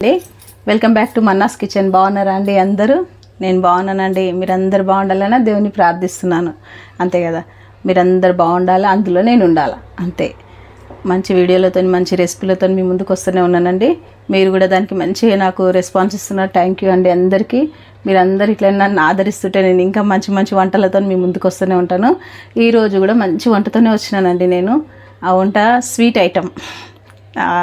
అండి. Welcome back to Manna's kitchen బాగున్నారా అండి అందరూ? నేను బాగున్నానండి. మీరందరు బాగుండాలని? దేవుని ప్రార్థిస్తున్నాను. అంతే కదా? మీరందరూ బాగుండాలి? అందులో నేను ఉండాలి? అంతే. మంచి వీడియోలతో మంచి రెసిపీలతో మీ ముందుకు వస్తూనే ఉన్నానండి. మీరు కూడా దానికి మంచిగా నాకు రెస్పాన్స్ ఇస్తున్నారు. థ్యాంక్ యూ అండి అందరికీ. మీరందరూ ఇట్లా నన్ను ఆదరిస్తుంటే నేను ఇంకా మంచి మంచి వంటలతో మీ ముందుకు వస్తూనే ఉంటాను. ఈరోజు కూడా మంచి వంటతోనే వచ్చినానండి నేను. ఆ వంట స్వీట్ ఐటమ్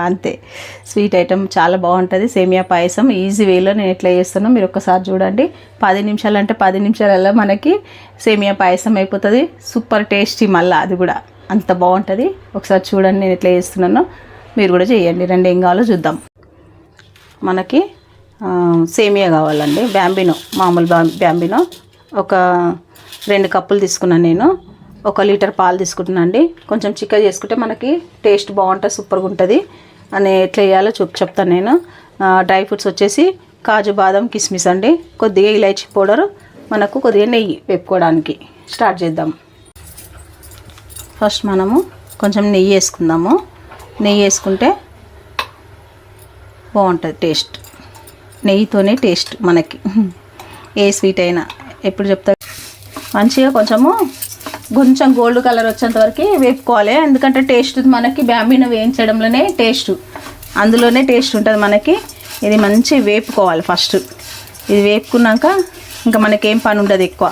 అంతే. స్వీట్ ఐటెం చాలా బాగుంటుంది. సేమియా పాయసం. ఈజీ వేలో నేను ఎట్లా చేస్తానో మీరు ఒక్కసారి చూడండి. పది నిమిషాలు అంటే పది నిమిషాలలో మనకి సేమియా పాయసం అయిపోతుంది. సూపర్ టేస్టీ మళ్ళీ అది కూడా. అంత బాగుంటుంది. ఒకసారి చూడండి నేను ఎట్లా చేస్తున్నానో. మీరు కూడా చేయండి. రెండు ఏం కావాలో చూద్దాం. మనకి సేమియా కావాలండి. బ్యాంబినో మామూలు బ్యాంబినో. ఒక రెండు కప్పులు తీసుకున్నాను నేను. ఒక లీటర్ పాలు తీసుకుంటున్నాను అండి కొంచెం చికెన్ చేసుకుంటే మనకి టేస్ట్ బాగుంటుంది సూపర్గా ఉంటుంది. అని ఎట్లా వేయాలో చెప్ చెప్తాను నేను. డ్రై ఫ్రూట్స్ వచ్చేసి కాజు బాదం కిస్మిస్ అండి. కొద్దిగా ఇలాచీ పౌడర్ మనకు కొద్దిగా నెయ్యి వేపుకోవడానికి స్టార్ట్ చేద్దాం. ఫస్ట్ మనము కొంచెం నెయ్యి వేసుకుందాము. నెయ్యి వేసుకుంటే బాగుంటుంది టేస్ట్. నెయ్యితోనే టేస్ట్ మనకి. ఏ స్వీట్ అయినా. ఎప్పుడు చెప్తా మంచిగా కొంచెము కొంచెం గోల్డ్ కలర్ వచ్చేంత వరకు వేపుకోవాలి. ఎందుకంటే టేస్ట్ మనకి బ్యాంబీన వేయించడంలోనే టేస్ట్. అందులోనే టేస్ట్ ఉంటుంది మనకి. ఇది మంచి వేపుకోవాలి ఫస్ట్. ఇది వేపుకున్నాక ఇంకా మనకేం పని ఉండదు ఎక్కువ.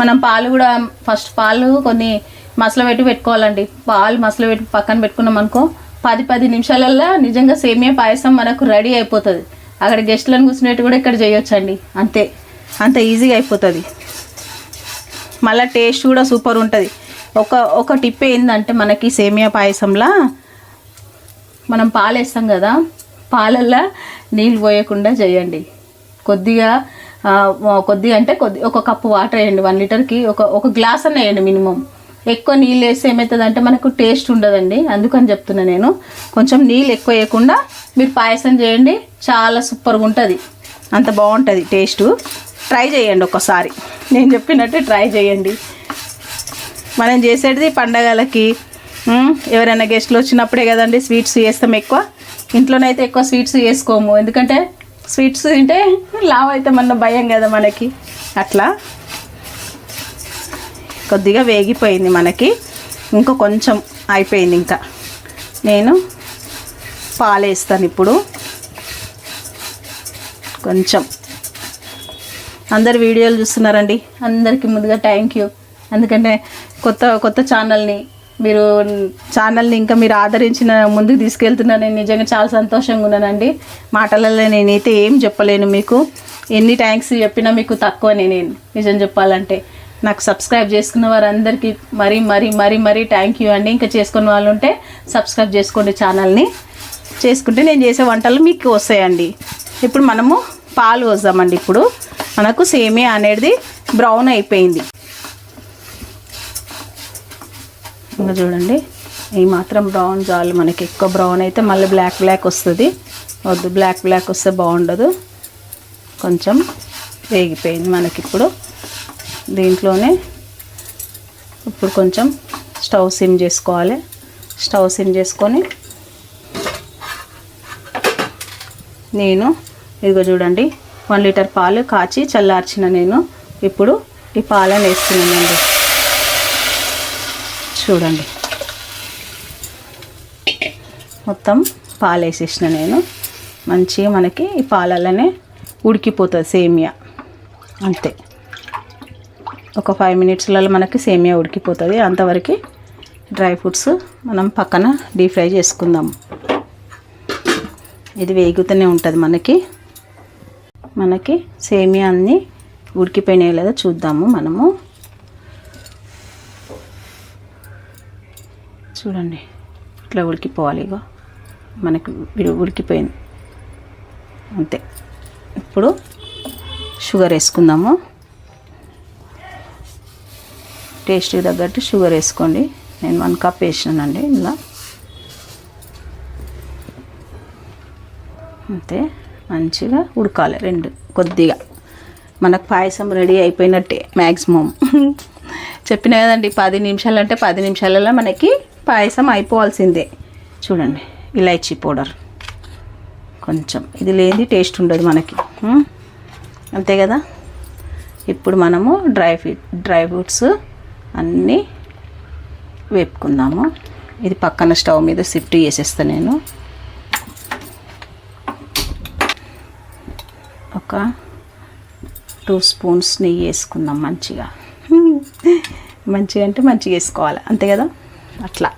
మనం పాలు కూడా ఫస్ట్ పాలు కొన్ని మసలు పెట్టి పెట్టుకోవాలండి. పాలు మసలు పెట్టి పక్కన పెట్టుకున్నాం అనుకో పది పది నిమిషాలల్లో నిజంగా సేమియా పాయసం మనకు రెడీ అయిపోతుంది. అక్కడ గెస్ట్లను కూర్చునేట్టు కూడా ఇక్కడ చేయొచ్చండి. అంతే. అంత ఈజీగా అయిపోతుంది. మళ్ళీ టేస్ట్ కూడా సూపర్ ఉంటుంది. ఒక ఒక టిప్ ఏంటంటే మనకి సేమియా పాయసంలా మనం పాలు వేస్తాం కదా పాలల్లో నీళ్ళు పోయకుండా చేయండి. కొద్దిగా కొద్దిగా అంటే కొద్ది ఒక కప్పు వాటర్ వేయండి వన్ లీటర్కి ఒక ఒక గ్లాస్ అన్న వేయండి మినిమం. ఎక్కువ నీళ్ళు వేస్తే ఏమవుతుంది అంటే మనకు టేస్ట్ ఉండదండి అందుకని చెప్తున్నా నేను. కొంచెం నీళ్ళు ఎక్కువ వేయకుండా మీరు పాయసం చేయండి చాలా సూపర్గా ఉంటుంది. అంత బాగుంటుంది టేస్ట్. ట్రై చేయండి ఒకసారి. నేను చెప్పినట్టు ట్రై చేయండి. మనం చేసేది పండగలకి ఎవరైనా గెస్ట్లు వచ్చినప్పుడే కదండి స్వీట్స్ చేస్తాం ఎక్కువ. ఇంట్లోనైతే ఎక్కువ స్వీట్స్ చేసుకోము. ఎందుకంటే స్వీట్స్ తింటే లావ్ అయితే మన భయం కదా మనకి. అట్లా. కొద్దిగా వేగిపోయింది మనకి. ఇంకా కొంచెం అయిపోయింది ఇంకా. నేను పాలు వేస్తాను ఇప్పుడు. కొంచెం. అందరు వీడియోలు చూస్తున్నారండి. అందరికీ ముందుగా థ్యాంక్ యూ ఎందుకంటే కొత్త కొత్త ఛానల్ని మీరు ఛానల్ని ఇంకా మీరు ఆదరించిన ముందుకు తీసుకెళ్తున్నాను నేను నిజంగా చాలా సంతోషంగా ఉన్నానండి. మాటలలో నేనైతే ఏం చెప్పలేను మీకు. ఎన్ని థ్యాంక్స్ చెప్పినా మీకు తక్కువనే నేను నిజం చెప్పాలంటే. నాకు సబ్స్క్రైబ్ చేసుకున్న వారందరికీ మరీ మరీ మరీ మరీ థ్యాంక్ యూ అండి. ఇంకా చేసుకున్న వాళ్ళు ఉంటే సబ్స్క్రైబ్ చేసుకోండి ఛానల్ని చేసుకుంటే నేను చేసే వంటలు మీకు వస్తాయండి. ఇప్పుడు మనము పాలు వద్దామండి ఇప్పుడు. మనకు సేమియా అనేది బ్రౌన్ అయిపోయింది. ఇంకా చూడండి ఈ మాత్రం బ్రౌన్ చాలు మనకి. ఎక్కువ బ్రౌన్ అయితే మళ్ళీ బ్లాక్ బ్లాక్ వస్తుంది. వద్దు బ్లాక్ బ్లాక్ వస్తే బాగుండదు. కొంచెం వేగిపోయింది మనకి ఇప్పుడు. దీంట్లోనే ఇప్పుడు కొంచెం స్టవ్ సిమ్ చేసుకోవాలి. స్టవ్ సిమ్ చేసుకొని నేను ఇదిగో చూడండి వన్ లీటర్ పాలు కాచి చల్లార్చిన నేను. ఇప్పుడు ఈ పాలను వేస్తున్నానండి. చూడండి. మొత్తం పాలు వేసేసిన నేను. మంచిగా మనకి ఈ పాలలోనే ఉడికిపోతుంది సేమియా. అంతే. ఒక ఫైవ్ మినిట్స్లలో మనకి సేమియా ఉడికిపోతుంది. అంతవరకు డ్రై ఫ్రూట్స్ మనం పక్కన డీప్ ఫ్రై చేసుకుందాం. ఇది వేగుతూనే ఉంటుంది మనకి. మనకి సేమియా అన్నీ ఉడికిపోయినాయి లేదా చూద్దాము మనము. చూడండి ఇట్లా ఉడికిపోవాలి ఇగో. మనకి ఉడికిపోయింది. అంతే. ఇప్పుడు షుగర్ వేసుకుందాము. టేస్ట్కి తగ్గట్టు షుగర్ వేసుకోండి. నేను వన్ కప్ వేసినానండి ఇలా అంతే. మంచిగా ఉడకాలి రెండు కొద్దిగా. మనకు పాయసం రెడీ అయిపోయినట్టే మ్యాక్సిమం చెప్పిన కదండి పది నిమిషాలు అంటే పది నిమిషాలలో మనకి పాయసం అయిపోవాల్సిందే. చూడండి ఇలాచీ పౌడర్. కొంచెం ఇది లేని టేస్ట్ ఉండదు మనకి. అంతే కదా? ఇప్పుడు మనము డ్రై ఫ్రూట్ డ్రై ఫ్రూట్స్ అన్నీ వేపుకుందాము. ఇది పక్కన స్టవ్ మీద షిఫ్ట్ చేసేస్తాను నేను. ఒక టూ స్పూన్స్ నెయ్యి వేసుకుందాం మంచిగా. మంచిగా అంటే మంచిగా వేసుకోవాలి. అంతే కదా? అట్లా.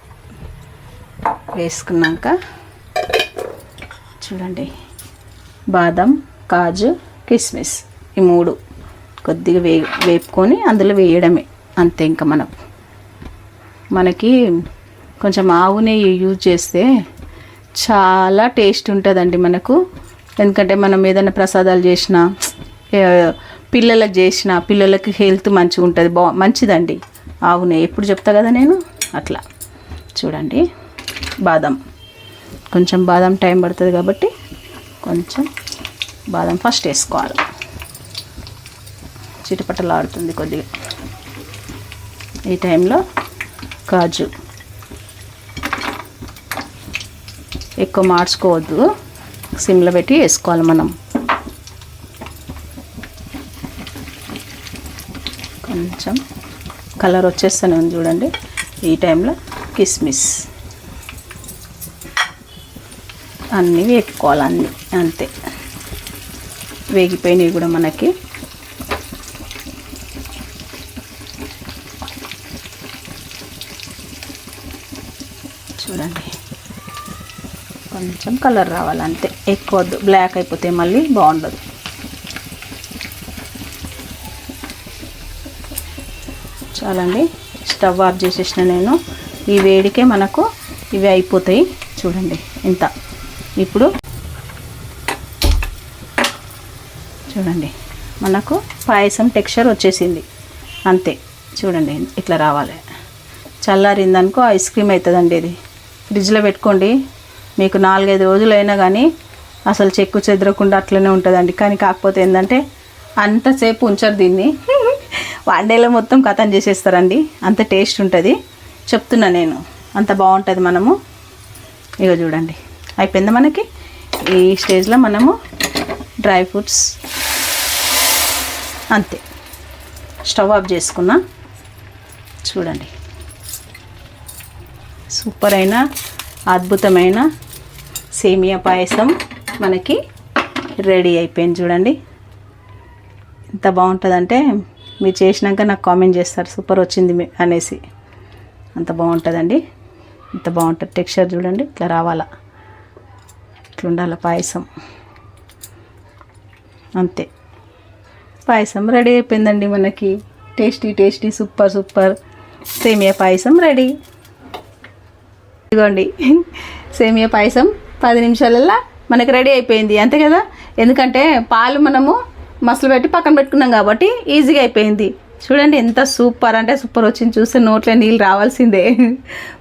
వేసుకున్నాక చూడండి. బాదం కాజు కిస్మిస్ ఈ మూడు కొద్దిగా వే వేపుకొని అందులో వేయడమే. అంతే ఇంకా మనం. మనకి కొంచెం ఆవు నెయ్యి యూజ్ చేస్తే చాలా టేస్ట్ ఉంటుందండి మనకు. ఎందుకంటే మనం ఏదైనా ప్రసాదాలు చేసినా పిల్లలకు చేసిన పిల్లలకి హెల్త్ మంచిగా ఉంటుంది బా మంచిదండి. అవునే ఎప్పుడు చెప్తా కదా నేను? అట్లా. చూడండి. బాదం. కొంచెం బాదం టైం పడుతుంది కాబట్టి కొంచెం బాదం ఫస్ట్ వేసుకోవాలి. చిటపటలాడుతుంది కొద్దిగా. ఈ టైంలో కాజు. ఎక్కువ మార్చుకోవద్దు. సిమ్లో పెట్టి వేసుకోవాలి మనం. కొంచెం కలర్ వచ్చేస్తూనే ఉంది చూడండి. ఈ టైంలో కిస్మిస్. అన్నీ వేపుకోవాలి అన్నీ అంతే. వేగిపోయినవి కూడా మనకి చూడండి కొంచెం కలర్ రావాలి అంతే ఎక్కువ వద్దు. బ్లాక్ అయిపోతే మళ్ళీ బాగుండదు. చాలండి. స్టవ్ ఆఫ్ చేసేసిన నేను. ఈ వేడికే మనకు ఇవి అయిపోతాయి. చూడండి. ఇంత. ఇప్పుడు చూడండి. మనకు పాయసం టెక్స్చర్ వచ్చేసింది. అంతే. చూడండి. ఇట్లా రావాలి. చల్లారిందనుకో ఐస్ క్రీమ్ అవుతుందండి ఇది. ఫ్రిడ్జ్లో పెట్టుకోండి. మీకు నాలుగైదు రోజులైనా కానీ అసలు చెక్కు చెదరకుండా అట్లనే ఉంటుందండి. కానీ కాకపోతే ఏంటంటే అంతసేపు ఉంచరు దీన్ని. వన్ డేలో మొత్తం కథం చేసేస్తారండి. అంత టేస్ట్ ఉంటుంది. చెప్తున్నా నేను. అంత బాగుంటుంది మనము. ఇక చూడండి. అయిపోయింది మనకి? ఈ స్టేజ్లో మనము డ్రై ఫ్రూట్స్. అంతే. స్టవ్ ఆఫ్ చేసుకున్నా. చూడండి. సూపర్ అయిన అద్భుతమైన సేమియా పాయసం మనకి రెడీ అయిపోయింది చూడండి. ఎంత బాగుంటుందంటే మీరు చేసినాక నాకు కామెంట్ చేస్తారు సూపర్ వచ్చింది అనేసి. అంత బాగుంటుందండి. ఇంత బాగుంటుంది టెక్స్చర్ చూడండి ఇట్లా రావాలా. ఇట్లా ఉండాలి పాయసం. అంతే. పాయసం రెడీ అయిపోయిందండి మనకి. Tasty tasty super super. సేమియా పాయసం రెడీ. ఇదిగోండి. సేమియా పాయసం పది నిమిషాలల్లో మనకి రెడీ అయిపోయింది. అంతే కదా? ఎందుకంటే పాలు మనము మసలు పెట్టి పక్కన పెట్టుకున్నాం కాబట్టి ఈజీగా అయిపోయింది. చూడండి ఎంత సూపర్ అంటే సూపర్ వచ్చింది. చూస్తే నోట్లో నీళ్ళు రావాల్సిందే.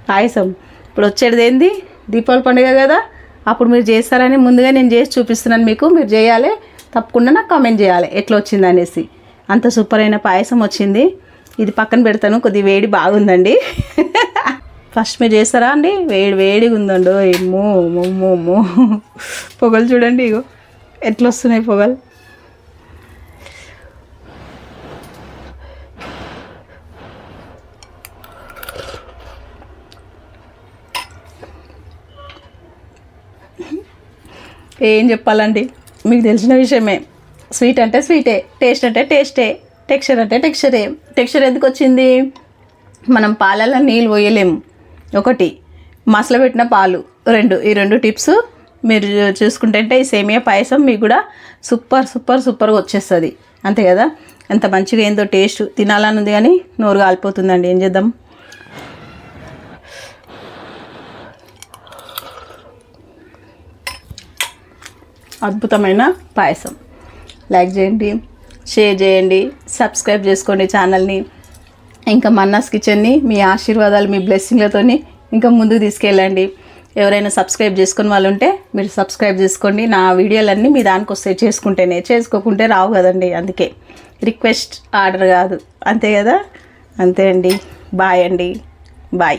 పాయసం. ఇప్పుడు వచ్చేది ఏంది? దీపావళి పండుగ కదా. అప్పుడు మీరు చేస్తారని ముందుగా నేను చేసి చూపిస్తున్నాను మీకు. మీరు చేయాలి. తప్పకుండా నాకు కామెంట్ చేయాలి. ఎట్లా వచ్చింది అనేసి. అంత సూపర్ అయిన పాయసం వచ్చింది. ఇది పక్కన పెడతాను. కొద్ది వేడి బాగుందండి. ఫస్ట్ మీరు చేస్తారా అండి? వేడి వేడిగా ఉందండో. ఏమో మమ్మో అమ్మో పొగలు చూడండి ఇగో. ఎట్లా వస్తున్నాయి పొగలు? ఏం చెప్పాలండి? మీకు తెలిసిన విషయమే. స్వీట్ అంటే స్వీటే టేస్ట్ అంటే టేస్టే టెక్స్చర్ అంటే టెక్స్చరే. టెక్స్చర్ ఎందుకు వచ్చింది? మనం పాలల్లో నీళ్ళు పోయలేము. ఒకటి మసలు పెట్టిన పాలు. రెండు ఈ రెండు టిప్స్ మీరు చూసుకుంటే ఈ సేమియా పాయసం మీకు కూడా సూపర్ సూపర్ సూపర్గా వచ్చేస్తుంది. అంతే కదా? ఎంత మంచిగా ఏందో టేస్ట్. తినాలని ఉంది కానీ నోరు కాలిపోతుందండి. ఏం చేద్దాం? అద్భుతమైన పాయసం. లైక్ చేయండి షేర్ చేయండి సబ్స్క్రైబ్ చేసుకోండి ఛానల్ని. ఇంకా మన్నాస్ కిచెన్ని మీ ఆశీర్వాదాలు మీ బ్లెస్సింగ్లతోని ఇంకా ముందుకు తీసుకెళ్ళండి. ఎవరైనా సబ్స్క్రైబ్ చేసుకుని వాళ్ళు ఉంటే మీరు సబ్స్క్రైబ్ చేసుకోండి. నా వీడియోలన్నీ మీ దానికి వస్తాయి. చేసుకుంటేనే. చేసుకోకుంటే రావు కదండి. అందుకే రిక్వెస్ట్ ఆర్డర్ కాదు. అంతే కదా? అంతే అండి. బాయ్ అండి.